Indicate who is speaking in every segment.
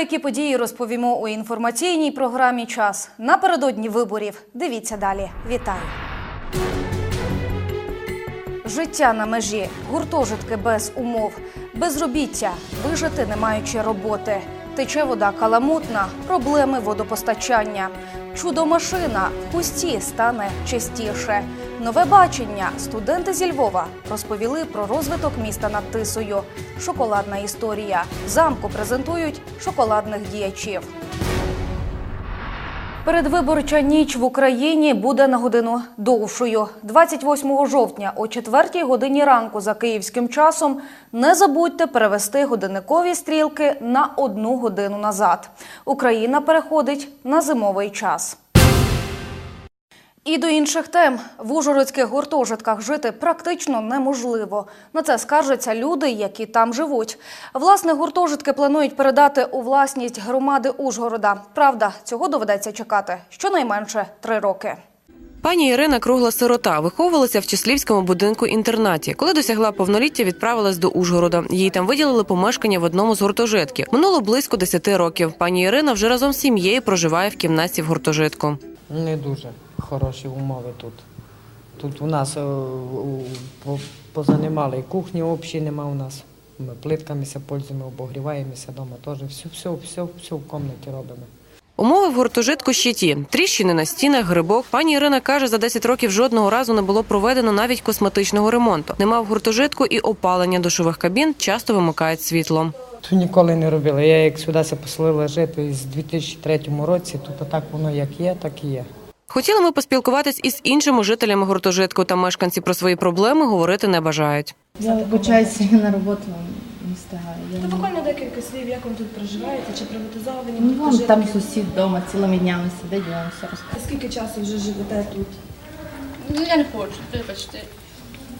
Speaker 1: які події розповімо у інформаційній програмі Час напередодні виборів. Дивіться далі. Вітаю. Життя на межі, гуртожитки без умов, безробіття, вижити не маючи роботи. Тече вода каламутна, проблеми водопостачання. Чудо-машина в пусті стане частіше. Нове бачення. Студенти зі Львова розповіли про розвиток міста над Тисою. Шоколадна історія. Замку презентують шоколадних діячів. Передвиборча ніч в Україні буде на годину довшою. 28 жовтня о 4 годині ранку за київським часом не забудьте перевести годинникові стрілки на одну годину назад. Україна переходить на зимовий час. І до інших тем в ужгородських гуртожитках жити практично неможливо. На це скаржаться люди, які там живуть. Власне, гуртожитки планують передати у власність громади Ужгорода. Правда, цього доведеться чекати щонайменше три роки.
Speaker 2: Пані Ірина кругла сирота виховувалася в Числівському будинку інтернаті. Коли досягла повноліття, відправилась до Ужгорода. Їй там виділили помешкання в одному з гуртожитків. Минуло близько 10 років. Пані Ірина вже разом з сім'єю проживає в кімнаті в гуртожитку.
Speaker 3: Не дуже хороші умови тут. Тут у нас е, позанімали і кухні общі нема у нас. Ми плиткамися пользуємо, обогріваємося вдома теж. Все, все, все, все в кімнаті робимо.
Speaker 2: Умови в гуртожитку ще ті. Тріщини на стінах, грибок. Пані Ірина каже, за 10 років жодного разу не було проведено навіть косметичного ремонту. Нема в гуртожитку і опалення душових кабін часто вимикають світло.
Speaker 3: Тут ніколи не робили. Я як сюди поселила жити з 2003 році, тут так воно як є, так і є.
Speaker 2: Хотіли ми поспілкуватись із іншими жителями гуртожитку, та мешканці про свої проблеми говорити не бажають.
Speaker 4: Я вибачаюся, я на роботу не встигаю. Та
Speaker 5: буквально декілька слів, як вам тут проживаєте, чи приватизовані
Speaker 4: Ну, вон там сусід вдома цілими днями сидить, я вам все розкажу.
Speaker 5: Скільки часу вже живете тут?
Speaker 6: Ну я не хочу, вибачте.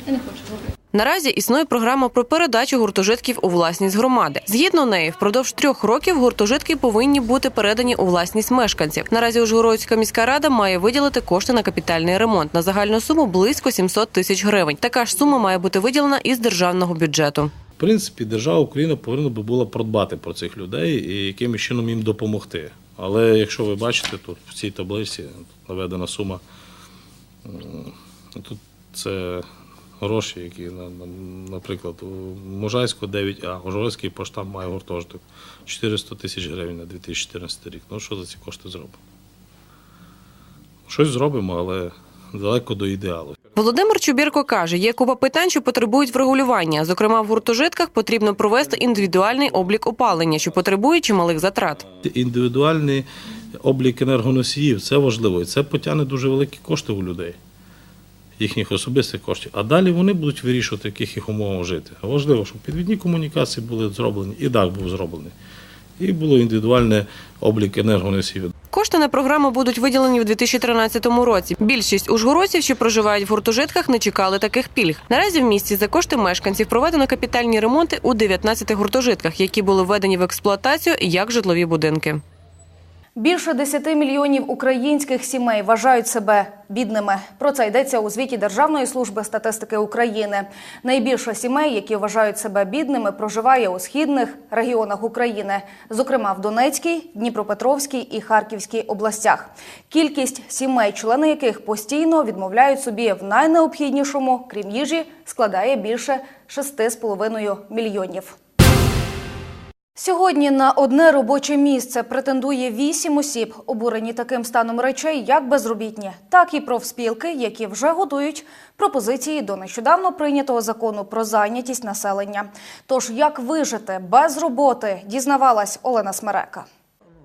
Speaker 6: Я не хочу робити.
Speaker 2: Наразі існує програма про передачу гуртожитків у власність громади. Згідно неї, впродовж трьох років гуртожитки повинні бути передані у власність мешканців. Наразі Ужгородська міська рада має виділити кошти на капітальний ремонт на загальну суму близько 700 тисяч гривень. Така ж сума має бути виділена із державного бюджету.
Speaker 7: В принципі, держава України повинна би була продбати про цих людей і якимось чином їм допомогти. Але якщо ви бачите, тут в цій таблиці наведена сума, тут це гроші, які, на- на- наприклад, у Можайську 9А, Ужгородський поштам має гуртожиток 400 тисяч гривень на 2014 рік. Ну що за ці кошти зробимо? Щось зробимо, але далеко до ідеалу.
Speaker 2: Володимир Чубірко каже, є купа питань, що потребують врегулювання. Зокрема, в гуртожитках потрібно провести індивідуальний облік опалення, що потребує чималих затрат.
Speaker 7: Індивідуальний облік енергоносіїв це важливо. І це потягне дуже великі кошти у людей, їхніх особистих коштів. А далі вони будуть вирішувати, в яких їх умовах жити. Важливо, щоб підвідні комунікації були зроблені, і дах був зроблений. І було індивідуальний облік енергоносіїв.
Speaker 2: Кошти на програму будуть виділені в 2013 році. Більшість ужгородців, що проживають в гуртожитках, не чекали таких пільг. Наразі в місті за кошти мешканців проведено капітальні ремонти у 19 гуртожитках, які були введені в експлуатацію як житлові будинки.
Speaker 1: Більше 10 мільйонів українських сімей вважають себе бідними. Про це йдеться у звіті Державної служби статистики України. Найбільше сімей, які вважають себе бідними, проживає у східних регіонах України, зокрема в Донецькій, Дніпропетровській і Харківській областях. Кількість сімей, члени яких постійно відмовляють собі в найнеобхіднішому, крім їжі, складає більше 6,5 мільйонів. Сьогодні на одне робоче місце претендує вісім осіб, обурені таким станом речей, як безробітні, так і профспілки, які вже готують пропозиції до нещодавно прийнятого закону про зайнятість населення. Тож як вижити без роботи, дізнавалась Олена Смерека.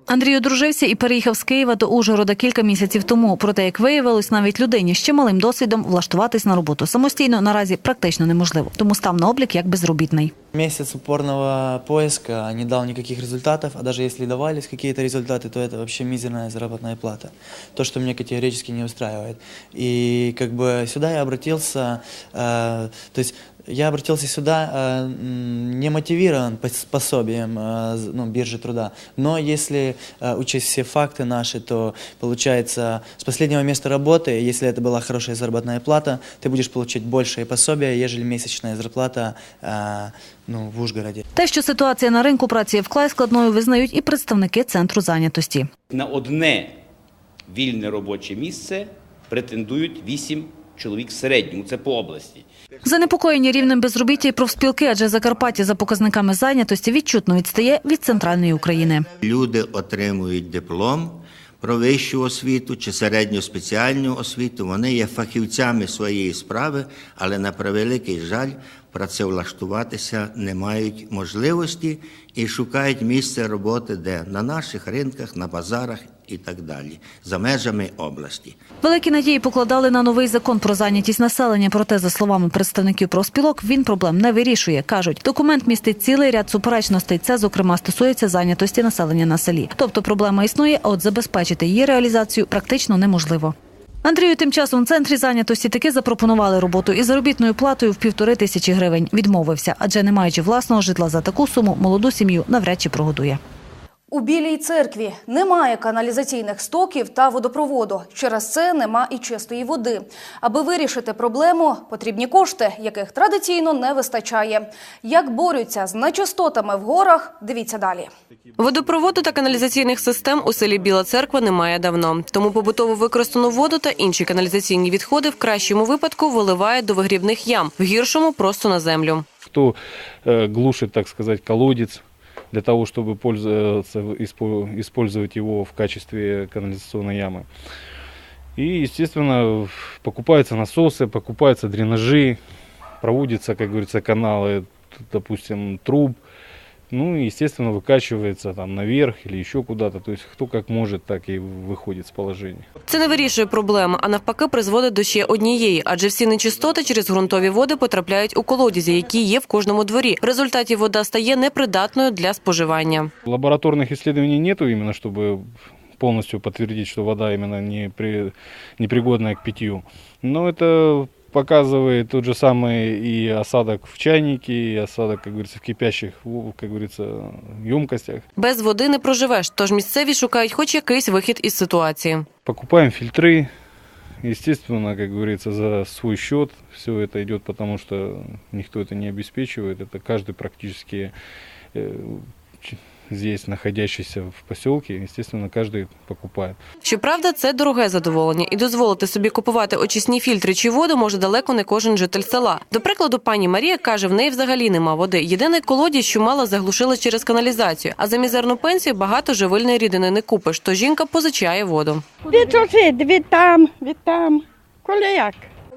Speaker 8: Андрій одружився і переїхав з Києва до Ужгорода кілька місяців тому. Проте, як виявилось, навіть людині з чималим досвідом влаштуватись на роботу самостійно наразі практично неможливо. Тому став на облік як безробітний.
Speaker 9: Месяц упорного поиска не дал никаких результатов, а даже если давались какие-то результаты, то это вообще мизерная заработная плата. То, что меня категорически не устраивает. И как бы сюда я обратился, э, то есть я обратился сюда э, не мотивирован пос- пособием э, ну, биржи труда, но если э, учесть все факты наши, то получается с последнего места работы, если это была хорошая заработная плата, ты будешь получать большее пособие, ежели месячная зарплата э, ну, в Ужгороде.
Speaker 8: Те, що ситуація на ринку праці вкрай складною, визнають і представники центру зайнятості.
Speaker 10: На одне вільне робоче місце претендують 8 чоловік в середньому, це по області.
Speaker 8: Занепокоєні рівнем безробіття і профспілки, адже Закарпаття за показниками зайнятості відчутно відстає від центральної України.
Speaker 11: Люди отримують диплом про вищу освіту чи середню спеціальну освіту. Вони є фахівцями своєї справи, але на превеликий жаль, працевлаштуватися не мають можливості і шукають місце роботи, де на наших ринках, на базарах і так далі, за межами області.
Speaker 8: Великі надії покладали на новий закон про зайнятість населення. Проте, за словами представників профспілок, він проблем не вирішує. кажуть, документ містить цілий ряд суперечностей. Це, зокрема, стосується зайнятості населення на селі. Тобто проблема існує, а от забезпечити її реалізацію практично неможливо. Андрію тим часом в центрі зайнятості таки запропонували роботу із заробітною платою в півтори тисячі гривень. Відмовився, адже не маючи власного житла за таку суму, молоду сім'ю навряд чи прогодує.
Speaker 1: У Білій церкві немає каналізаційних стоків та водопроводу. Через це нема і чистої води. Аби вирішити проблему, потрібні кошти, яких традиційно не вистачає. Як борються з нечистотами в горах, дивіться далі.
Speaker 2: Водопроводу та каналізаційних систем у селі Біла Церква немає давно. Тому побутово використану воду та інші каналізаційні відходи в кращому випадку виливають до вигрібних ям, в гіршому просто на землю.
Speaker 12: кто э, глушит, так сказать, колодец для того, чтобы пользоваться, испо- использовать его в качестве канализационной ямы. И, естественно, покупаются насосы, покупаются дренажи, проводятся, как говорится, каналы, допустим, труб. Ну и, естественно, выкачивается там наверх или еще куда-то. То есть кто как может, так и выходит с положения.
Speaker 2: Це не вирішує проблеми, а навпаки призводить до ще однієї, адже всі нечистоти через ґрунтові води потрапляють у колодязі, які є в кожному дворі. В результаті вода стає непридатною для споживання.
Speaker 12: Лабораторных исследований нету именно, чтобы полностью подтвердить, что вода именно не при, непригодная к питью. Но это показывает тот же самый и осадок в чайнике, и осадок, как говорится, в кипящих, в- как говорится, емкостях.
Speaker 2: Без води не проживеш, тож місцеві шукають хоч якийсь вихід із ситуації.
Speaker 12: Покупаем фильтры, естественно, как говорится, за свой счет. Все это идет, потому что никто это не обеспечивает. Это каждый практически э, ч- здесь находящийся в поселке, естественно, каждый покупает.
Speaker 2: Щоправда, це дороге задоволення, і дозволити собі купувати очисні фільтри чи воду може далеко не кожен житель села. До прикладу, пані Марія каже, в неї взагалі нема води. Єдиний колодязь, що мала, заглушили через каналізацію. А за мізерну пенсію багато живильної рідини не купиш. То жінка позичає воду.
Speaker 13: Від від там, від там. Коли як?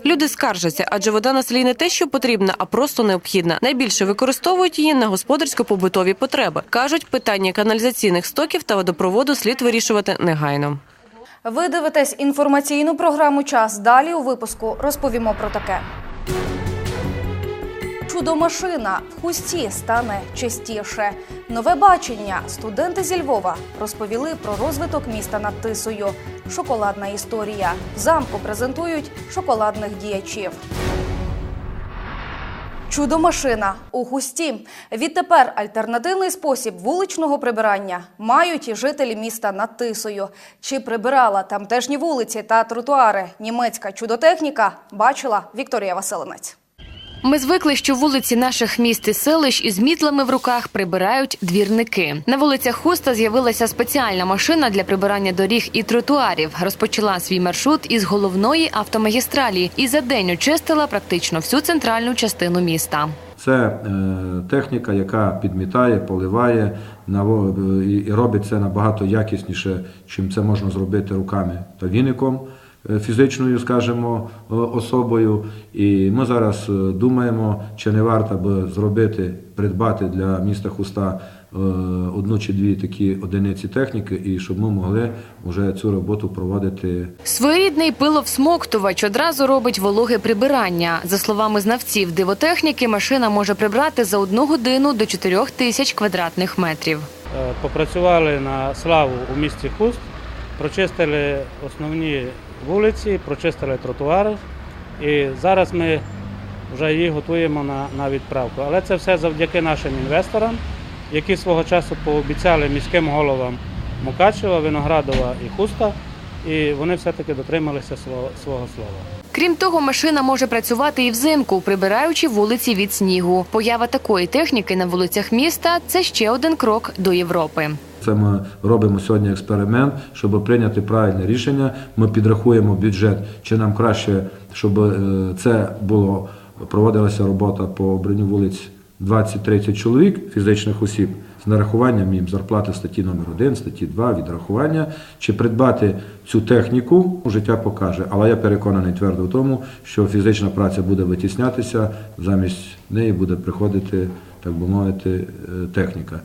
Speaker 2: Люди скаржаться, адже вода на селі не те, що потрібна, а просто необхідна. Найбільше використовують її на господарсько-побутові потреби. кажуть, питання каналізаційних стоків та водопроводу слід вирішувати негайно.
Speaker 1: Ви дивитесь інформаційну програму Час. Далі у випуску розповімо про таке. Чудо-машина в хусті стане частіше. Нове бачення. Студенти зі Львова розповіли про розвиток міста над Тисою. Шоколадна історія. В замку презентують шоколадних діячів. Чудо-машина у хусті. Відтепер альтернативний спосіб вуличного прибирання мають і жителі міста над Тисою. Чи прибирала тамтешні вулиці та тротуари німецька чудотехніка, бачила Вікторія Василинець.
Speaker 14: Ми звикли, що вулиці наших міст і селищ із мітлами в руках прибирають двірники. На вулицях Хуста з'явилася спеціальна машина для прибирання доріг і тротуарів. Розпочала свій маршрут із головної автомагістралі і за день очистила практично всю центральну частину міста.
Speaker 15: Це е, техніка, яка підмітає, поливає наво- і, робить це набагато якісніше, чим це можна зробити руками та віником, е, фізичною, скажімо, особою. І ми зараз е, думаємо, чи не варто би зробити, придбати для міста Хуста е, одну чи дві такі одиниці техніки, і щоб ми могли вже цю роботу проводити
Speaker 14: Своєрідний пиловсмоктувач одразу робить вологе прибирання. За словами знавців дивотехніки, машина може прибрати за одну годину до 4 тисяч квадратних метрів.
Speaker 16: Е, Попрацювали на славу у місті Хуст, прочистили основні вулиці, прочистили тротуари. І зараз ми вже їх готуємо на, на відправку. Але це все завдяки нашим інвесторам, які свого часу пообіцяли міським головам Мукачева, Виноградова і Хуста, і вони все-таки дотрималися свого, свого слова.
Speaker 14: Крім того, машина може працювати і взимку, прибираючи вулиці від снігу. Поява такої техніки на вулицях міста це ще один крок до Європи.
Speaker 15: Це ми робимо сьогодні експеримент, щоб прийняти правильне рішення. Ми підрахуємо бюджет, чи нам краще, щоб е, це було проводилася робота по обранню вулиць 20-30 чоловік фізичних осіб з нарахуванням їм зарплати статті номер 1, статті 2, відрахування, чи придбати цю техніку, життя покаже. Але я переконаний твердо в тому, що фізична праця буде витіснятися, замість неї буде приходити, так би мовити, е, техніка.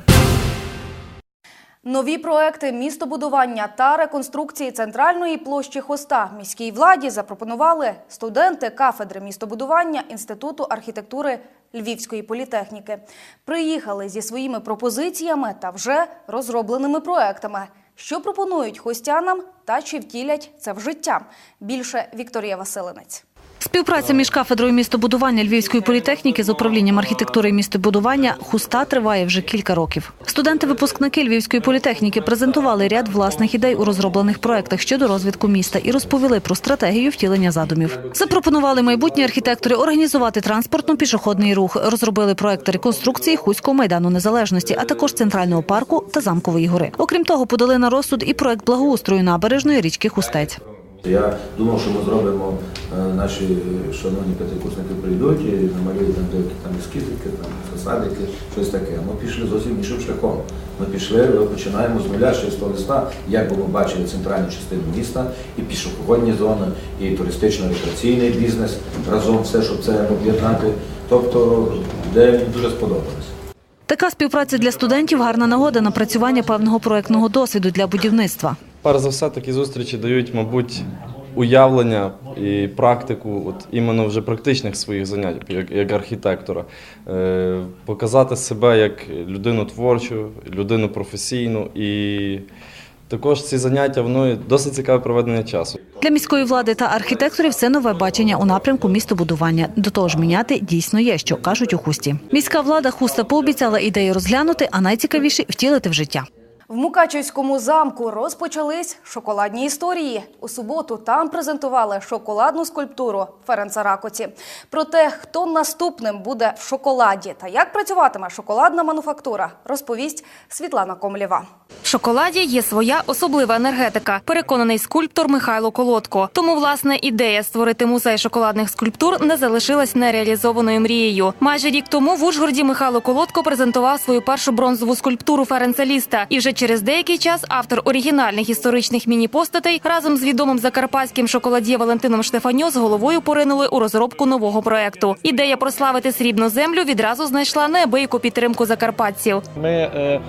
Speaker 1: Нові проекти містобудування та реконструкції центральної площі Хоста міській владі запропонували студенти кафедри містобудування Інституту архітектури Львівської політехніки. Приїхали зі своїми пропозиціями та вже розробленими проектами. Що пропонують хостянам та чи втілять це в життя? Більше Вікторія Василинець.
Speaker 8: Співпраця між кафедрою містобудування Львівської політехніки з управлінням архітектури і містобудування хуста триває вже кілька років. Студенти-випускники Львівської політехніки презентували ряд власних ідей у розроблених проектах щодо розвитку міста і розповіли про стратегію втілення задумів. Запропонували майбутні архітектори організувати транспортно-пішохідний рух, розробили проекти реконструкції Хуського майдану незалежності, а також центрального парку та замкової гори. Окрім того, подали на розсуд і проект благоустрою набережної річки Хустець.
Speaker 15: Я думав, що ми зробимо, е, наші шановні п'ятикурсники прийдуть і намалюють там деякі там ескізики, там фасадики, щось таке. Ми пішли зовсім іншим шляхом. Ми пішли, починаємо з нуля ще з того листа, як би ми бачили центральну частину міста, і пішохідні зони, і туристично-рекреаційний бізнес, разом все, щоб це об'єднати. Тобто, де мені дуже сподобалось.
Speaker 8: Така співпраця для студентів гарна нагода напрацювання певного проектного досвіду для будівництва.
Speaker 17: Перш за все, такі зустрічі дають, мабуть, уявлення і практику, от іменно вже практичних своїх занять, як, як архітектора. Е, показати себе як людину творчу, людину професійну. І також ці заняття воно досить цікаве проведення часу.
Speaker 8: Для міської влади та архітекторів це нове бачення у напрямку містобудування. До того ж, міняти дійсно є, що кажуть у хусті. Міська влада хуста пообіцяла ідеї розглянути, а найцікавіше втілити в життя.
Speaker 1: В Мукачівському замку розпочались шоколадні історії. У суботу там презентували шоколадну скульптуру Ференца Ракоці. Про те, хто наступним буде в шоколаді та як працюватиме шоколадна мануфактура, розповість Світлана Комлєва.
Speaker 18: В шоколаді є своя особлива енергетика, переконаний скульптор Михайло Колодко. Тому, власне, ідея створити музей шоколадних скульптур не залишилась нереалізованою мрією. Майже рік тому в Ужгороді Михайло Колодко презентував свою першу бронзову скульптуру Ференца Ліста. І вже через деякий час автор оригінальних історичних міні-постатей разом з відомим закарпатським шоколад'є Валентином Штефаньо з головою поринули у розробку нового проекту. Ідея прославити срібну землю відразу знайшла неабияку підтримку закарпатців.
Speaker 19: Ми е,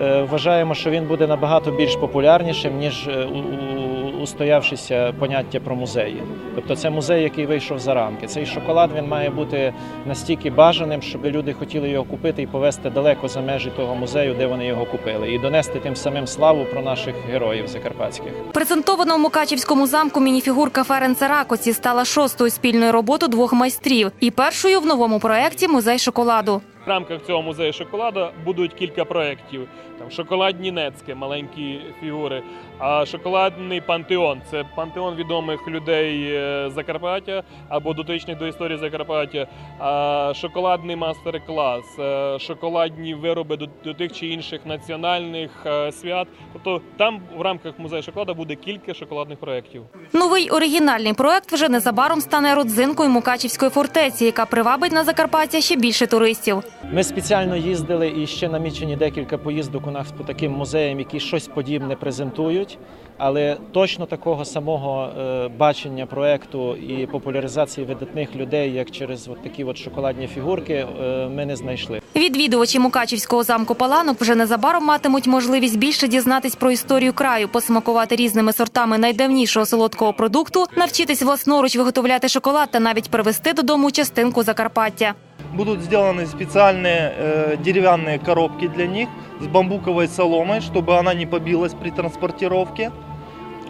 Speaker 19: е, вважаємо, що він буде набагато більш популярнішим, ніж е, у- устоявшися поняття про музеї. Тобто це музей, який вийшов за рамки. Цей шоколад він має бути настільки бажаним, щоб люди хотіли його купити і повезти далеко за межі того музею, де вони його купили, і донести тим самим славу про наших героїв закарпатських.
Speaker 18: Презентована у Мукачівському замку мініфігурка Ференца Ракоці стала шостою спільною роботою двох майстрів і першою в новому проєкті музей шоколаду.
Speaker 20: В рамках цього музею шоколаду будуть кілька проєктів. Там шоколадні нецьки, маленькі фігури, а шоколадний пантеон це пантеон відомих людей е, Закарпаття або дотичних до історії Закарпаття, а шоколадний мастер-клас, е, шоколадні вироби до, до тих чи інших національних е, свят. Тобто там в рамках музею шоколаду буде кілька шоколадних проєктів.
Speaker 18: Новий оригінальний проект вже незабаром стане родзинкою Мукачівської фортеці, яка привабить на Закарпаття ще більше туристів.
Speaker 19: Ми спеціально їздили і ще намічені декілька поїздок у нас по таким музеям, які щось подібне презентують кажуть Але точно такого самого е, бачення проекту і популяризації видатних людей, як через от такі от шоколадні фігурки, е, ми не знайшли.
Speaker 18: Відвідувачі Мукачівського замку Паланок вже незабаром матимуть можливість більше дізнатись про історію краю, посмакувати різними сортами найдавнішого солодкого продукту, навчитись власноруч виготовляти шоколад та навіть привезти додому частинку Закарпаття.
Speaker 21: Будут сделаны специальные э, деревянные коробки для них с бамбуковой соломой, чтобы она не побилась при транспортировке.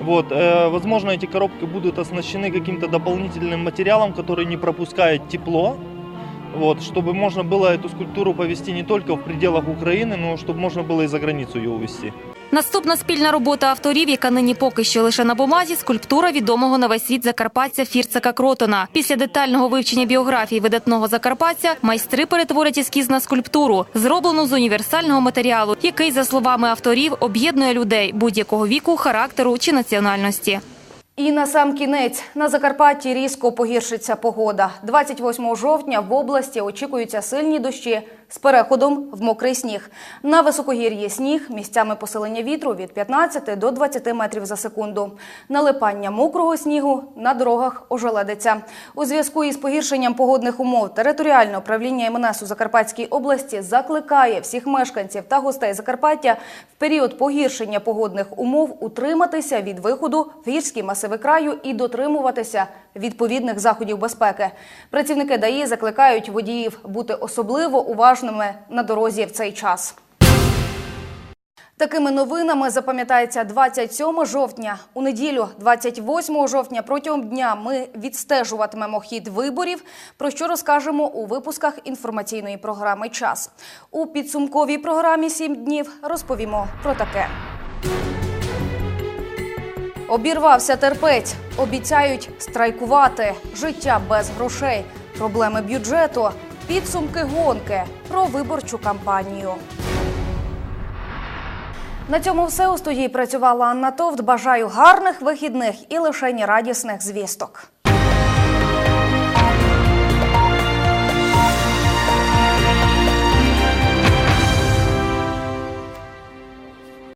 Speaker 21: Вот, э, возможно, эти коробки будут оснащены каким-то дополнительным материалом, который не пропускает тепло. Вот, чтобы можно было эту скульптуру повезти не только в пределах Украины, но чтобы можно было и за границу ее увезти.
Speaker 18: Наступна спільна робота авторів, яка нині поки що лише на бумазі, скульптура відомого на весь світ закарпатця Фірцека Кротона. Після детального вивчення біографії видатного закарпатця майстри перетворять ескіз на скульптуру, зроблену з універсального матеріалу, який, за словами авторів, об'єднує людей будь-якого віку, характеру чи національності.
Speaker 1: І на сам кінець на Закарпатті різко погіршиться погода. 28 жовтня в області очікуються сильні дощі з переходом в мокрий сніг. На високогір'ї сніг, місцями посилення вітру від 15 до 20 метрів за секунду. Налипання мокрого снігу на дорогах ожеледиться. У зв'язку із погіршенням погодних умов територіальне управління МНС у Закарпатській області закликає всіх мешканців та гостей Закарпаття в період погіршення погодних умов утриматися від виходу в гірські масиви краю і дотримуватися відповідних заходів безпеки. Працівники ДАІ закликають водіїв бути особливо уважними на дорозі в цей час. Такими новинами запам'ятається 27 жовтня. У неділю, 28 жовтня, протягом дня ми відстежуватимемо хід виборів, про що розкажемо у випусках інформаційної програми Час. У підсумковій програмі «7 днів розповімо про таке. Обірвався терпець. Обіцяють страйкувати. Життя без грошей. Проблеми бюджету. Підсумки гонки. Про виборчу кампанію. На цьому все у студії працювала Анна Товт. Бажаю гарних вихідних і лишень радісних звісток.